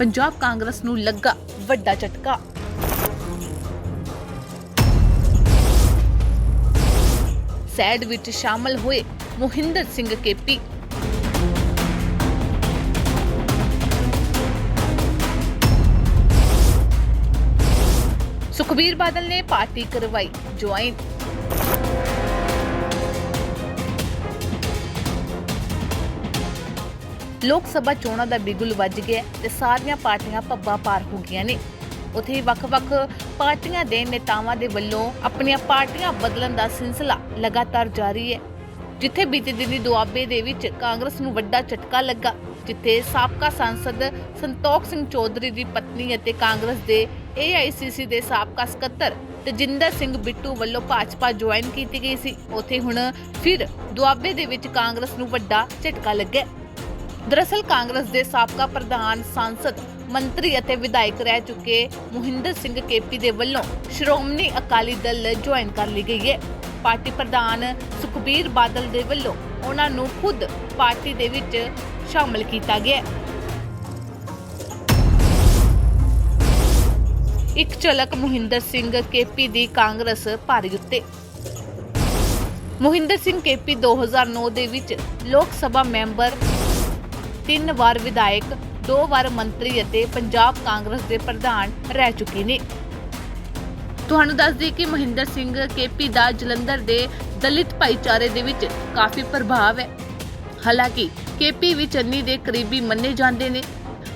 ਪੰਜਾਬ ਕਾਂਗਰਸ ਨੂੰ ਲੱਗਾ ਵੱਡਾ ਝਟਕਾ। ਸੈਡ ਵਿੱਚ ਸ਼ਾਮਲ ਹੋਏ ਮੋਹਿੰਦਰ ਸਿੰਘ ਕੇਪੀ। ਸੁਖਬੀਰ ਬਾਦਲ ਨੇ ਪਾਰਟੀ ਕਰਵਾਈ ਜੁਆਇਨ ਲੋਕ ਸਭਾ ਚੋਣਾਂ ਦਾ ਬਿਗੁਲ ਵੱਜ ਗਿਆ ਹੈ ਤੇ ਸਾਰੀਆਂ ਪਾਰਟੀਆਂ ਪੱਬਾਂ ਪਾਰ ਹੋ ਗਈਆਂ ਨੇ। ਉਥੇ ਵੱਖ-ਵੱਖ ਪਾਰਟੀਆਂ ਦੇ ਨੇਤਾਵਾਂ ਦੇ ਵੱਲੋਂ ਆਪਣੀਆਂ ਪਾਰਟੀਆਂ ਬਦਲਣ ਦਾ ਸਿਲਸਿਲਾ ਲਗਾਤਾਰ ਜਾਰੀ ਹੈ। ਜਿੱਥੇ ਬੀਤੇ ਦਿਨੀ ਦੁਆਬੇ ਦੇ ਵਿੱਚ ਕਾਂਗਰਸ ਨੂੰ ਵੱਡਾ ਝਟਕਾ ਲੱਗਾ, ਜਿੱਥੇ ਸਾਬਕਾ ਸੰਸਦ ਸੰਤੋਖ ਸਿੰਘ ਚੌਧਰੀ ਦੀ ਪਤਨੀ ਅਤੇ ਕਾਂਗਰਸ ਦੇ AICC ਦੇ ਸਾਬਕਾ ਸਕੱਤਰ ਤਜਿੰਦਰ ਸਿੰਘ ਬਿੱਟੂ ਵੱਲੋਂ ਭਾਜਪਾ ਜੁਆਇਨ ਕੀਤੀ ਗਈ ਸੀ। ਉਥੇ ਹੁਣ ਫਿਰ ਦੁਆਬੇ ਦੇ ਵਿੱਚ ਕਾਂਗਰਸ ਨੂੰ ਵੱਡਾ ਝਟਕਾ ਲੱਗਾ ਦਰਅਸਲ ਕਾਂਗਰਸ ਦੇ ਸਾਬਕਾ ਪ੍ਰਧਾਨ, ਸੰਸਦ, ਮੰਤਰੀ ਅਤੇ ਵਿਧਾਇਕ ਰਹਿ ਚੁੱਕੇ ਮੋਹਿੰਦਰ ਸਿੰਘ ਕੇਪੀ ਦੇ ਵੱਲੋਂ ਸ਼੍ਰੋਮਣੀ ਅਕਾਲੀ ਦਲ ਜੁਆਇਨ ਕਰ ਲਈ ਗਈ ਹੈ। ਪਾਰਟੀ ਪ੍ਰਧਾਨ ਸੁਖਬੀਰ ਬਾਦਲ ਦੇ ਵੱਲੋਂ ਉਹਨਾਂ ਨੂੰ ਖੁਦ ਪਾਰਟੀ ਦੇ ਵਿੱਚ ਸ਼ਾਮਲ ਕੀਤਾ ਗਿਆ ਇੱਕ ਝਲਕ ਮੋਹਿੰਦਰ ਸਿੰਘ ਕੇਪੀ ਦੀ ਕਾਂਗਰਸ ਭਾਰੀ ਉੱਤੇ। ਮੋਹਿੰਦਰ ਸਿੰਘ ਕੇਪੀ 2009 ਦੇ ਵਿੱਚ ਲੋਕ ਸਭਾ ਮੈਂਬਰ ਤਿੰਨ ਵਾਰ ਵਿਧਾਇਕ, ਦੋ ਵਾਰ ਮੰਤਰੀ ਅਤੇ ਪੰਜਾਬ ਕਾਂਗਰਸ ਦੇ ਪ੍ਰਧਾਨ ਰਹਿ ਚੁੱਕੇ ਨੇ। ਤੁਹਾਨੂੰ ਦੱਸ ਦਈਏ ਕਿ ਮਹਿੰਦਰ ਸਿੰਘ ਕੇਪੀ ਦਾ ਜਲੰਧਰ ਦੇ ਦਲਿਤ ਭਾਈਚਾਰੇ ਦੇ ਵਿੱਚ ਕਾਫੀ ਪ੍ਰਭਾਵ ਹੈ। ਹਾਲਾਂਕਿ ਕੇਪੀ ਵੀ ਚੰਨੀ ਦੇ ਕਰੀਬੀ ਮੰਨੇ ਜਾਂਦੇ ਨੇ।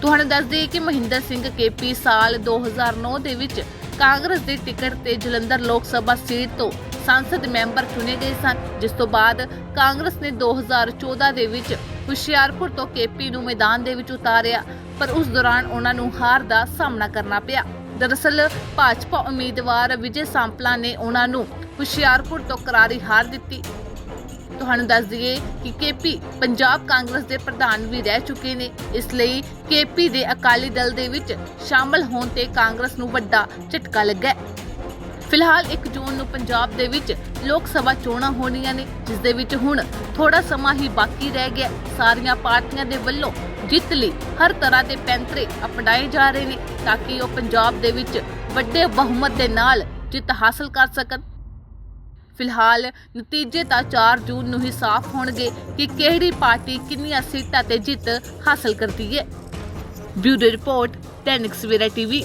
ਤੁਹਾਨੂੰ ਦੱਸ ਦਈਏ ਕਿ ਮਹਿੰਦਰ ਸਿੰਘ ਕੇਪੀ ਸਾਲ 2009 ਦੇ ਵਿੱਚ ਕਾਂਗਰਸ ਦੇ ਟਿਕਟ ਤੇ ਜਲੰਧਰ ਲੋਕ ਸਭਾ ਸੀਟ ਤੋਂ ਸੰਸਦ ਮੈਂਬਰ ਚੁਣੇ ਗਏ ਸਨ, ਜਿਸ ਤੋਂ ਬਾਅਦ ਕਾਂਗਰਸ ਨੇ 2014 ਦੇ ਵਿੱਚ ਹੁਸ਼ਿਆਰਪੁਰ ਤੋਂ ਕੇਪੀ ਨੂੰ ਮੈਦਾਨ ਦੇ ਵਿੱਚ ਉਤਾਰਿਆ, ਪਰ ਉਸ ਦੌਰਾਨ ਉਹਨਾਂ ਨੂੰ ਹਾਰ ਦਾ ਸਾਹਮਣਾ ਕਰਨਾ ਪਿਆ। ਦਰਅਸਲ, ਭਾਜਪਾ ਉਮੀਦਵਾਰ ਵਿਜੇ ਸਾਂਪਲਾ ਨੇ ਉਹਨਾਂ ਨੂੰ ਹੁਸ਼ਿਆਰਪੁਰ ਤੋਂ ਕਰਾਰੀ ਹਾਰ ਦਿੱਤੀ। ਤੁਹਾਨੂੰ ਦੱਸ ਦਈਏ ਕਿ ਕੇਪੀ ਪੰਜਾਬ ਕਾਂਗਰਸ ਦੇ ਪ੍ਰਧਾਨ ਵੀ ਰਹਿ ਚੁੱਕੇ ਨੇ। ਇਸ ਲਈ ਕੇਪੀ ਦੇ ਅਕਾਲੀ ਦਲ ਦੇ ਵਿੱਚ ਸ਼ਾਮਲ ਹੋਣ ਤੇ ਕਾਂਗਰਸ ਨੂੰ ਵੱਡਾ ਝਟਕਾ ਲੱਗਾ ਫਿਲਹਾਲ 1 ਜੂਨ ਨੂੰ ਪੰਜਾਬ ਦੇ ਵਿੱਚ ਲੋਕ ਸਭਾ ਚੋਣਾਂ ਹੋਣੀਆਂ ਨੇ, ਜਿਸ ਦੇ ਵਿੱਚ ਹੁਣ ਥੋੜਾ ਸਮਾਂ ਹੀ ਬਾਕੀ ਰਹਿ ਗਿਆ। ਸਾਰੀਆਂ ਪਾਰਟੀਆਂ ਦੇ ਵੱਲੋਂ ਜਿੱਤ ਲਈ ਹਰ ਤਰ੍ਹਾਂ ਦੇ ਪੈਂਤਰੇ ਅਪਣਾਏ ਜਾ ਰਹੇ ਨੇ, ਤਾਂ ਕਿ ਉਹ ਪੰਜਾਬ ਦੇ ਵਿੱਚ ਵੱਡੇ ਬਹੁਮਤ ਦੇ ਨਾਲ ਜਿੱਤ ਹਾਸਲ ਕਰ ਸਕਣ। ਫਿਲਹਾਲ ਨਤੀਜੇ ਤਾਂ 4 ਜੂਨ ਨੂੰ ਹੀ ਸਾਫ਼ ਹੋਣਗੇ ਕਿ ਕਿਹੜੀ ਪਾਰਟੀ ਕਿੰਨੀਆਂ ਸੀਟਾਂ ਤੇ ਜਿੱਤ ਹਾਸਲ ਕਰਦੀ ਹੈ। ਬਿਊਰੋ ਰਿਪੋਰਟ ਟੈਨਿਕਸ ਵੀਰਾ ਟੀਵੀ।